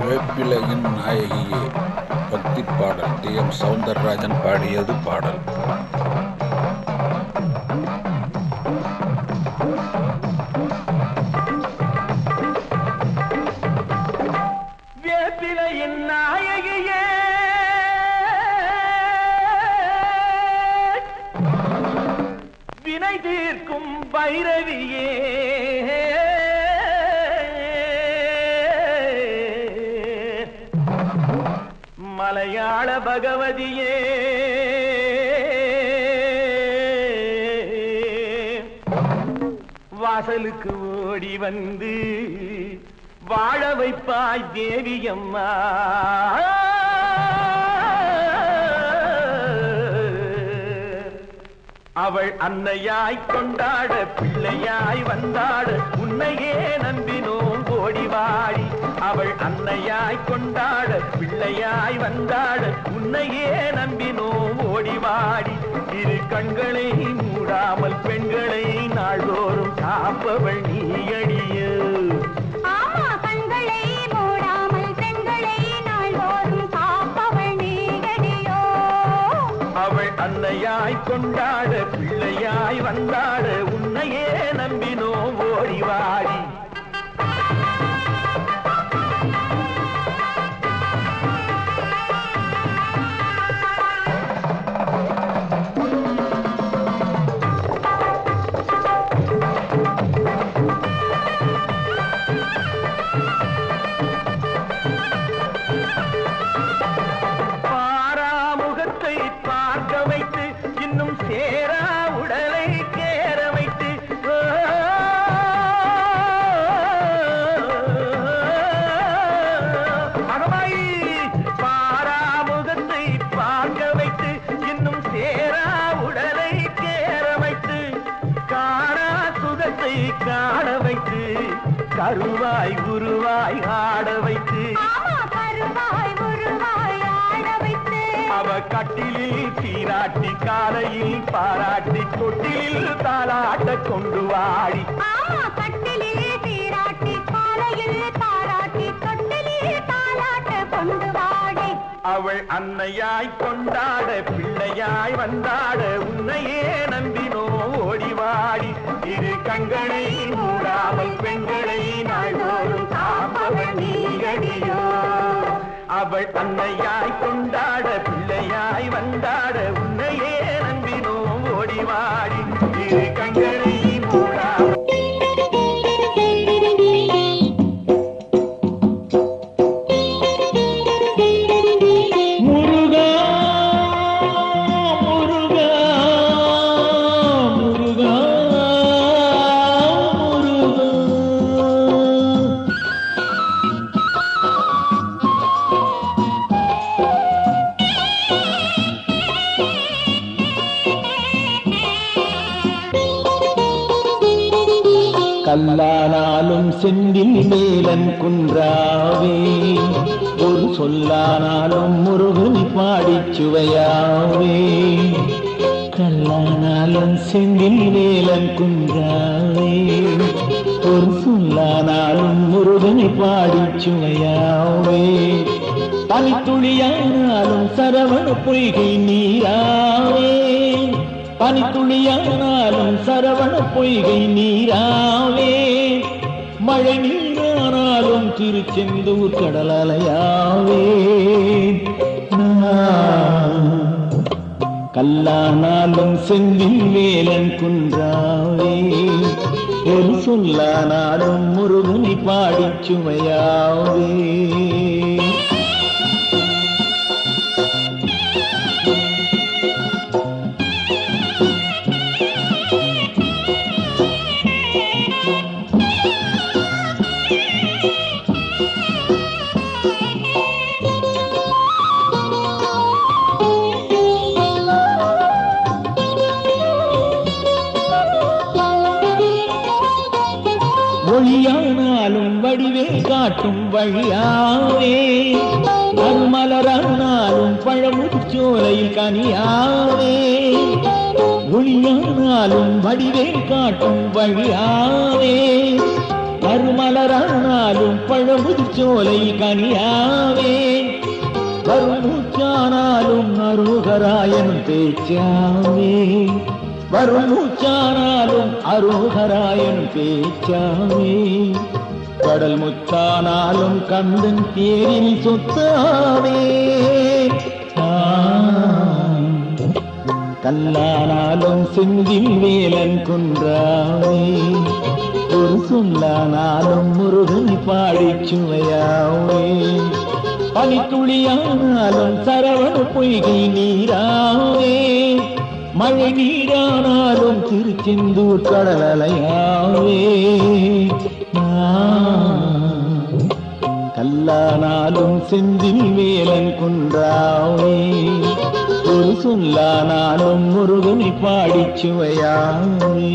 வேப்பிலையின் நாயகியே. பக்தி பாடல். டி. எம். சவுந்தரராஜன் பாடியது பாடல். வேப்பிலையின் நாயகியே. வினை தீர்க்கும் பைரவியே. மலையாள பகவதியே. வாசலுக்கு ஓடி வந்து வாழ வைப்பாய் தேவியம்மா. அவள் அன்னையாய் கொண்டாட பிள்ளையாய் வந்தாட உன்னையே நம்பினோ ஓடி வாடி அவள் அன்னையாய் கொண்டாட பிள்ளையாய் வந்தாட உன்னையே நம்பினோம் ஓடி வாடி இரு கண்களை மூடாமல் பெண்களை நாள்தோறும் காப்பவள் நீயடியோ அவள் அன்னையாய் கொண்டாட பிள்ளையாய் வந்தாட சுகத்தை காண வைத்து கருவாய் குருவாய் ஆட வைத்து. ஆமா கருவாய் உருவாய் ஆட வைத்து. அவ கட்டிலில் சீராட்டி காலையில் பாராட்டி தொட்டிலில் தாளாட்ட கொண்டு வாடி. கட்டிலில் சீராட்டி காலையில் அவள் அன்னையாய் கொண்டாட பிள்ளையாய் வந்தாட உன்னையே நம்பினோ ஓடிவாடி இரு கண்களை மூடாமல் பெண்களை நாள்தோறும் காப்பவள் நீயடியோ அவள் அன்னையாய் கொண்டாட கல்லானாலும் செந்தில் மேலன் குன்றாவே. ஒரு சொல்லானாலும் முருகன் பாடிச்சுவையாவே கல்லானாலும் செந்தில் மேலன் குன்றாவே. ஒரு சொல்லானாலும் முருகனை பாடிச்சுவையாவே தனித்துளியானாலும் சரவண பொய்கை நீராவே. பனித்துளியானாலும் சரவண பொய்கை நீராவே மழை நீரானாலும் திருச்செந்தூர் கடலலையாவே. நான் கல்லானாலும் செந்தில் வேலன் குன்றாவே. ஒரு சொல்லானாலும் முருகனை பாடிச் சுவையாவே. காட்டும் வழியாவே மறுமலரானாலும் பழமுச்சோலையில் கனியாவே ஒளியானாலும் வடிவே காட்டும் வழியாவே மறுமலரானாலும் பழமுதிர்ச்சோலை கனியாவே வருமூச்சானாலும் அருகராயன் பேச்சாவே வருமூச்சானாலும் அருகராயன் பேச்சாவே கடல் முத்தானாலும் கந்தன் தேரில் சொத்தாவே. கல்லானாலும் செந்தில் வேலன் குன்றாவே ஒரு சொல்லானாலும் முருகன் பாடி சுவையாவே. பனித்துளியானாலும் சரவண பொய்கை நீராவே. மழை நீரானாலும் திருச்செந்தூர் கடலையாவே நான் சொல்லானாலும் செந்தில் வேலன் குன்றாவே ஒரு சொல்லானாலும் முருகனை பாடிச்சுவையாவே